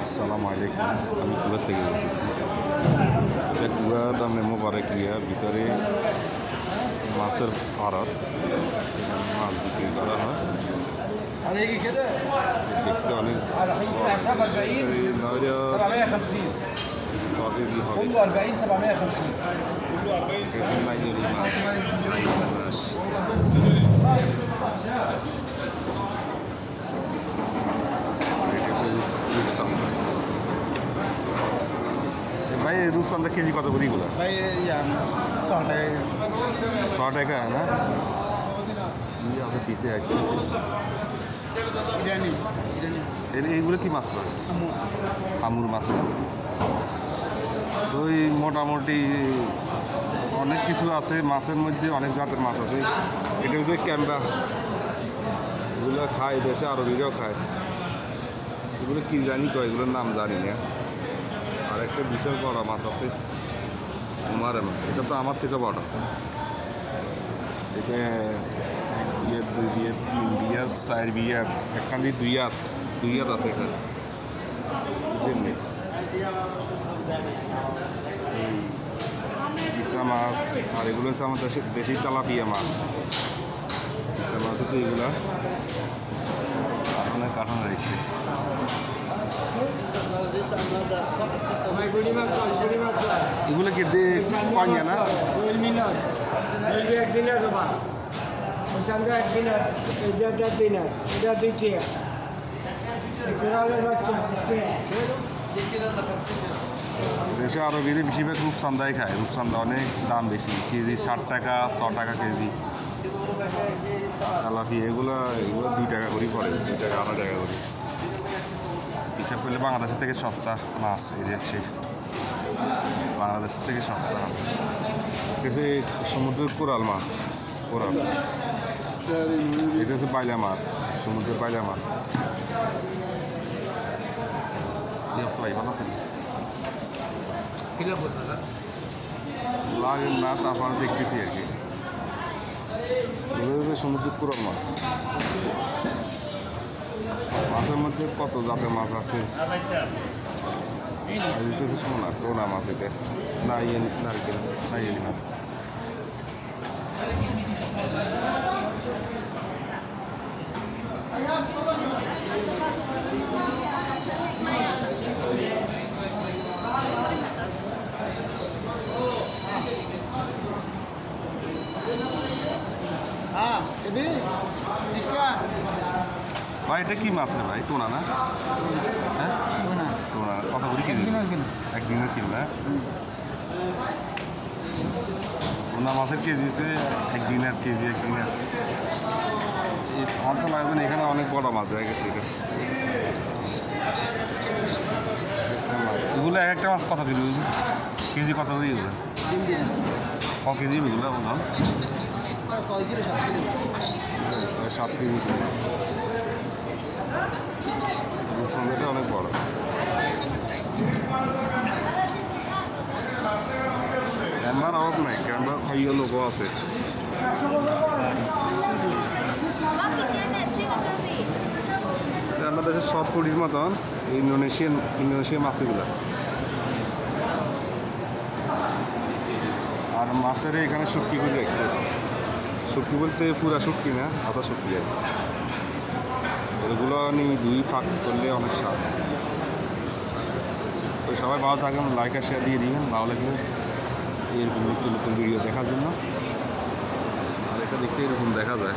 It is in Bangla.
আসসালামু আলাইকুম আমি কুলার থেকে বলতেছি এটা কুয়া তামনে মোবারক ইয়া ভিতরে মাছের ভারত মাছ বিক্রি করা হয় দেখতে অনেক সবই হবে ভাই এই রূপচাঁদা কেজি কত করে এগুলো? ভাই ছ টাকা ছ টাকা না? পিসে ইরানি এইগুলো কি মাছ করে? আমুর মাছ না? এই মোটামুটি অনেক কিছু আছে মাছের মধ্যে অনেক জাতের মাছ আছে। এটা হচ্ছে ক্যাম্বা। এগুলো খায় দেশে আরবিরাও খায়। এগুলো কি জানি তো এগুলোর নাম জানি না। আর একটা বিশাল বড় মাছ আছে। উমার এটা তো আমার থেকে বড়। এটা এক বিয়ের, দুই বিয়ের, তিন বিয়ার, চার বিয়ার একখান দিয়ে দুই হাত দুই হাত আছে এখানে। ইসা মাছ আর এগুলো হচ্ছে আমার দেশে তেলাপিয়া মাছ। ইসা মাছ হচ্ছে এগুলা। কাঠনে কাঠনে রয়েছে। এগুলো কি পানিয়া না? রোবা ওখানটা এটা দেড় দিনের এটা দুই টিয়া দেশে আরও বেড়ে বেশিরভাগ রূপচান্দাই খায়। রূপচান্দা অনেক দাম বেশি। কেজি ষাট টাকা ছ টাকা কেজি। তেলাপি এগুলো এগুলো দুই টাকা করেই পড়ে। দুই টাকা আড়াই টাকা করে। হিসাব করলে বাংলাদেশের থেকে সস্তা মাছ এই দেখছি বাংলাদেশ থেকে সস্তা এটা সমুদ্রের কোরাল মাছ কোরাল। এটা হচ্ছে বাইলা মাছ সমুদ্রের বাইলা মাছ। ভাই ভালো আছেন? না তারপর দেখতেছি আর কি। সমুদ্রের কোরাল মাছ। মাছের মধ্যে কত জাতের মাছ আছে? আর এটা হচ্ছে কোনা কোনা মাছ এটা। নারিয়েল নারকেল, নারিয়েলি মাছ। হ্যাঁ এবি রিস্কা ভাই এটা কি মাছ রে ভাই? টোনা না? হ্যাঁ? টোনা। কত করে কেজি একদিনের কিলো না। টোনা মাছের কেজি হচ্ছে একদিনের কেজি একদিনের এই আমার তো লাগবে না এখানে অনেক বড় মাছ হয়ে গেছে এটা। এগুলো এক একটা মাছ কত কিলো কেজি কত করে এগুলো। ক কেজি এগুলো ছয় কিলো সাত কিলো। ছয় সাত কেজি। রূপসন্ধাটা অনেক বড়। ক্যামেরার অভাব নাই ক্যামেরা খাইয়ে লোকও আছে। আমাদের দেশের সব কোটির মতন ইন্দোনেশিয়ান ইন্দোনেশিয়ান মাছগুলো। আর মাছের এখানে শুটকি করে রাখছে শুটকি বলতে পুরা শুটকি না, আধা শুটকি আর কি। দুই ফাঁক করলে অনেক স্বাদ তো সবাই ভালো থাকেন লাইক আর শেয়ার দিয়ে দিবেন, ভালো লাগলে এরকম নতুন নতুন ভিডিও দেখার জন্য আর এটা দেখতে এরকম দেখা যায়